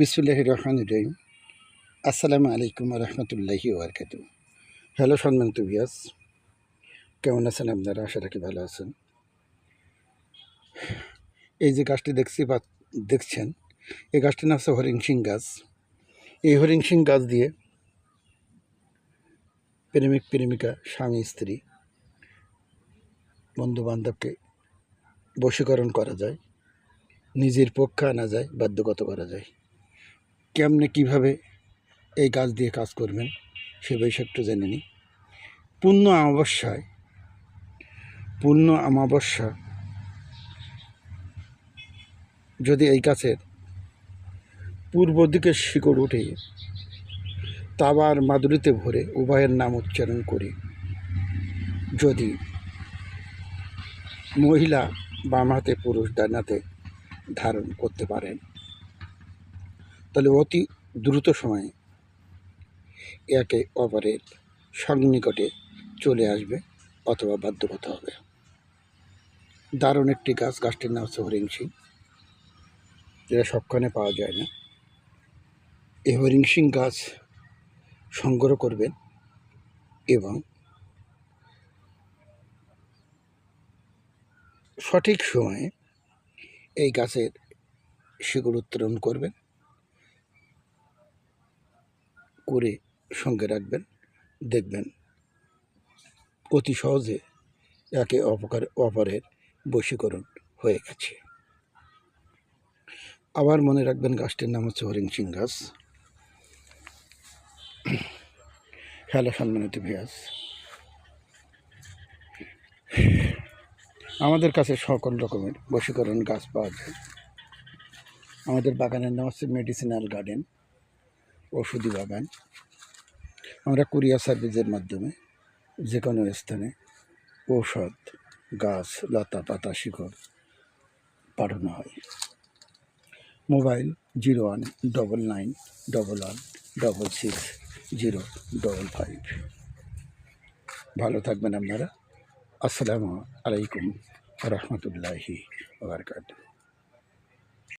বিসমুল্লাহ রহমান রহিম। আসসালামু আলাইকুম রহমতুল্লাহি ওবরকাত হ্যালো সম্মানিত বিয়াস কেমন আছেন আপনারা? আশা রাখি ভালো আছেন। এই যে গাছটি দেখছি বা দেখছেন, এই গাছটির নাম হচ্ছে হরিংসিং গাছ। এই হরিংসিং গাছ দিয়ে প্রেমিক প্রেমিকা, স্বামী, স্ত্রী বন্ধু বান্ধবকে বশীকরণ করা যায়, নিজের পক্ষে আনা যায়, বাধ্যগত করা যায়। কেমনে কীভাবে এই গাছ দিয়ে কাজ করবেন সে বিষয়ে একটু জেনে নিই। পূর্ণ অমাবস্যায়, পূর্ণ অমাবস্যা যদি এই গাছের পূর্ব দিকে শিকড় উঠে তাবার মাদুরিতে ভরে উভয়ের নাম উচ্চারণ করে। যদি মহিলা বাম হাতে পুরুষ ডান হাতে ধারণ করতে পারেন। তাহলে অতি দ্রুত সময়ে একে অপরের সংনিকটে চলে আসবে অথবা বাধ্যগত হবে। দারুণ একটি গাছ, গাছটির নাম হচ্ছে হরিংসিং যেটা সবখানে পাওয়া যায় না। এই হরিংসিং গাছ সংগ্রহ করবেন এবং সঠিক সময়ে এই গাছের শিকড় উত্তোলন করবেন। করে সঙ্গে রাখবেন, দেখবেন অতি সহজে একে অপকার, অপরের বশীকরণ হয়ে গেছে। আবার মনে রাখবেন গাছটির নাম হচ্ছে হরিংসিং গাছ। হ্যালো সম্মানিত ভিয়াস আমাদের কাছে সকল রকমের বশীকরণ গাছ পাওয়া যায়। আমাদের বাগানের নাম হচ্ছে মেডিসিনাল গার্ডেন। ওষুধি বাগান। আমরা কুরিয়ার সার্ভিসের মাধ্যমে যে কোনো স্থানে ঔষধ, গাছ, লতা, পাতা, শিকড় পাঠানো হয়। Mobile zero one double nine double one double six zero double five. ভালো থাকবেন আপনারা। আসসালামু আলাইকুম রহমতুল্লাহি বারকাত